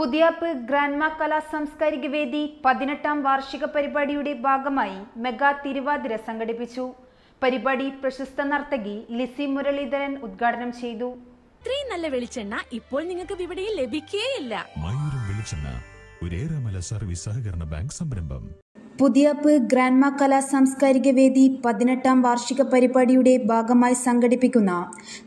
Puthiyappa grandma കലാ സാംസ്കാരിക വേദി പതിനെട്ടാം വാർഷിക പരിപാടിയുടെ ഭാഗമായി മെഗാ തിരുവാതിര സംഘടിപ്പിച്ചു. പരിപാടി പ്രശസ്ത നർത്തകി ലിസി മുരളീധരൻ ഉദ്ഘാടനം ചെയ്തു. ഇത്രയും നല്ല വെളിച്ചെണ്ണ ഇപ്പോൾ നിങ്ങൾക്ക് വിപണിയിൽ ലഭിക്കുകയില്ല മയൂരം വെളിച്ചെണ്ണ ഒരേറെമല സർവീസ് സഹകരണ ബാങ്ക് സംരംഭം. പുതിയാപ്പ് ഗ്രാൻഡ്മ കലാ സാംസ്കാരിക വേദി പതിനെട്ടാം വാർഷിക പരിപാടിയുടെ ഭാഗമായി സംഘടിപ്പിക്കുന്ന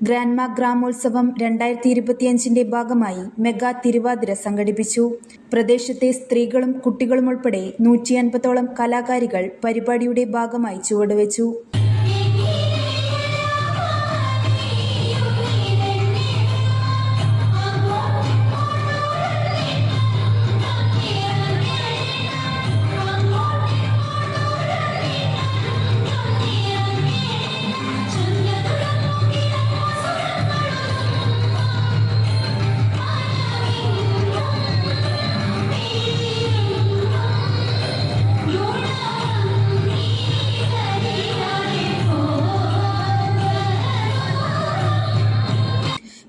ഗ്രാൻഡ്മ ഗ്രാമോത്സവം രണ്ടായിരത്തി ഇരുപത്തിയഞ്ചിന്റെ ഭാഗമായി മെഗാ തിരുവാതിര സംഘടിപ്പിച്ചു. പ്രദേശത്തെ സ്ത്രീകളും കുട്ടികളും ഉൾപ്പെടെ നൂറ്റി അൻപതോളം കലാകാരികൾ പരിപാടിയുടെ ഭാഗമായി ചുവടുവെച്ചു.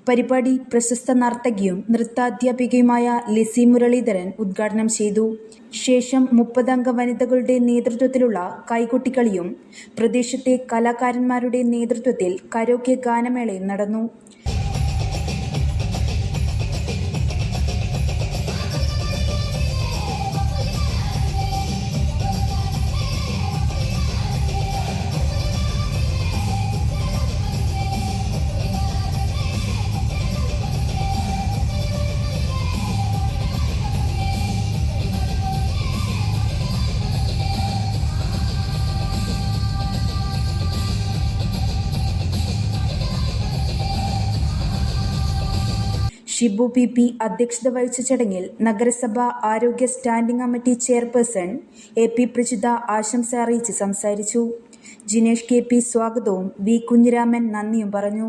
പരിപാടി പ്രശസ്ത നർത്തകിയും നൃത്താധ്യാപികയുമായ ലിസി മുരളീധരൻ ഉദ്ഘാടനം ചെയ്തു. ശേഷം മുപ്പതംഗ വനിതകളുടെ നേതൃത്വത്തിലുള്ള കൈകൊട്ടിക്കളിയും പ്രദേശത്തെ കലാകാരന്മാരുടെ നേതൃത്വത്തിൽ കരോക്കെ ഗാനമേളയും നടന്നു. ഷിബു പി പി അധ്യക്ഷത വഹിച്ച ചടങ്ങിൽ നഗരസഭ ആരോഗ്യ standing committee chairperson A P Prajitha ആശംസ അറിയിച്ച് സംസാരിച്ചു. ജിനേഷ് കെ പി സ്വാഗതവും വി കുഞ്ഞിരാമൻ നന്ദിയും പറഞ്ഞു.